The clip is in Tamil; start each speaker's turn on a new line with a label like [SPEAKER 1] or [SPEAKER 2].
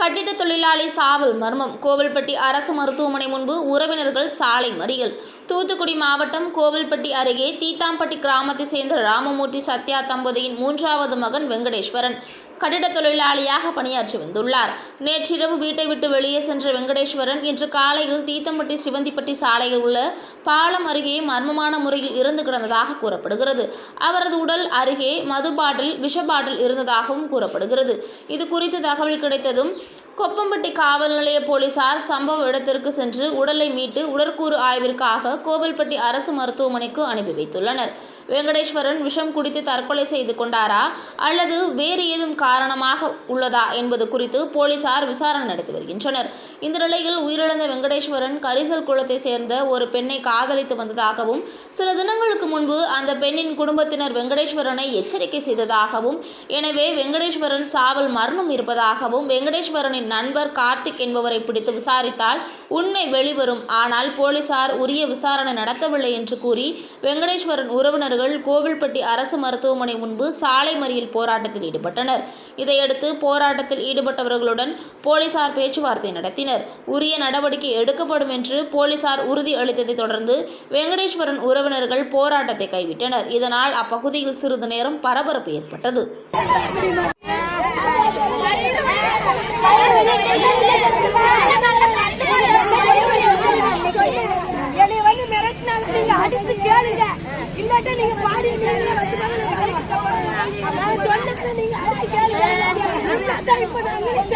[SPEAKER 1] கட்டிட தொழிலாளி சாவல் மர்மம். கோவில்பட்டி அரசு மருத்துவமனை முன்பு உறவினர்கள் சாலை மறியல். தூத்துக்குடி மாவட்டம் கோவில்பட்டி அருகே தீத்தாம்பட்டி கிராமத்தை சேர்ந்த ராமமூர்த்தி சத்யா தம்பதியின் மூன்றாவது மகன் வெங்கடேஸ்வரன் கட்டிட தொழிலாளியாக பணியாற்றி வந்துள்ளார். நேற்றிரவு வீட்டை விட்டு வெளியே சென்ற வெங்கடேஸ்வரன் இன்று காலையில் தீத்தம்பட்டி சிவந்திப்பட்டி சாலையில் உள்ள பாலம் அருகே மர்மமான முறையில் இறந்து கிடந்ததாக கூறப்படுகிறது. அவரது உடல் அருகே மது பாட்டில் விஷ பாட்டில் இருந்ததாகவும் கூறப்படுகிறது. இது குறித்து தகவல் கிடைத்ததும் கொப்பம்பட்டி காவல் நிலைய போலீசார் சம்பவ இடத்திற்கு சென்று உடலை மீட்டு உடற்கூறு ஆய்விற்காக கோவில்பட்டி அரசு மருத்துவமனைக்கு அனுப்பி வைத்துள்ளனர். வெங்கடேஸ்வரன் விஷம் குடித்து தற்கொலை செய்து கொண்டாரா? அல்லது வேறு ஏதும் காரணமாக உள்ளதா என்பது குறித்து போலீசார் விசாரணை நடத்தி வருகின்றனர். இந்த நிலையில் உயிரிழந்த வெங்கடேஸ்வரன் கரிசல் குளத்தை சேர்ந்த ஒரு பெண்ணை காதலித்து வந்ததாகவும் சில தினங்களுக்கு முன்பு அந்த பெண்ணின் குடும்பத்தினர் வெங்கடேஸ்வரனை எச்சரிக்கை செய்ததாகவும் எனவே வெங்கடேஸ்வரன் சாவல் மரணம் இருப்பதாகவும் வெங்கடேஸ்வரனின் நண்பர் கார்த்திக் என்பவரை பிடித்து விசாரித்தால் உண்மை வெளிவரும். ஆனால் போலீசார் உரிய விசாரணை நடத்தவில்லை என்று கூறி வெங்கடேஸ்வரன் உறவினர்கள் கோவில்பட்டி அரசு மருத்துவமனை முன்பு சாலை மறியல் போராட்டத்தில் ஈடுபட்டனர். இதையடுத்து போராட்டத்தில் ஈடுபட்டவர்களுடன் போலீசார் பேச்சுவார்த்தை நடத்தினர். உரிய நடவடிக்கை எடுக்கப்படும் என்று போலீசார் உறுதி அளித்ததை தொடர்ந்து வெங்கடேஸ்வரன் உறவினர்கள் போராட்டத்தை கைவிட்டனர். இதனால் அப்பகுதியில் சிறிது நேரம் பரபரப்பு ஏற்பட்டது.
[SPEAKER 2] என்னை வந்து மிரட்டினாங்க நீங்க அடிச்சு கேளுங்க. இல்லாட்டா நீங்க பாடி நீங்களே சொன்னது நீங்க அடிச்சு கேளுங்க. அதான் இப்ப நான் நீங்க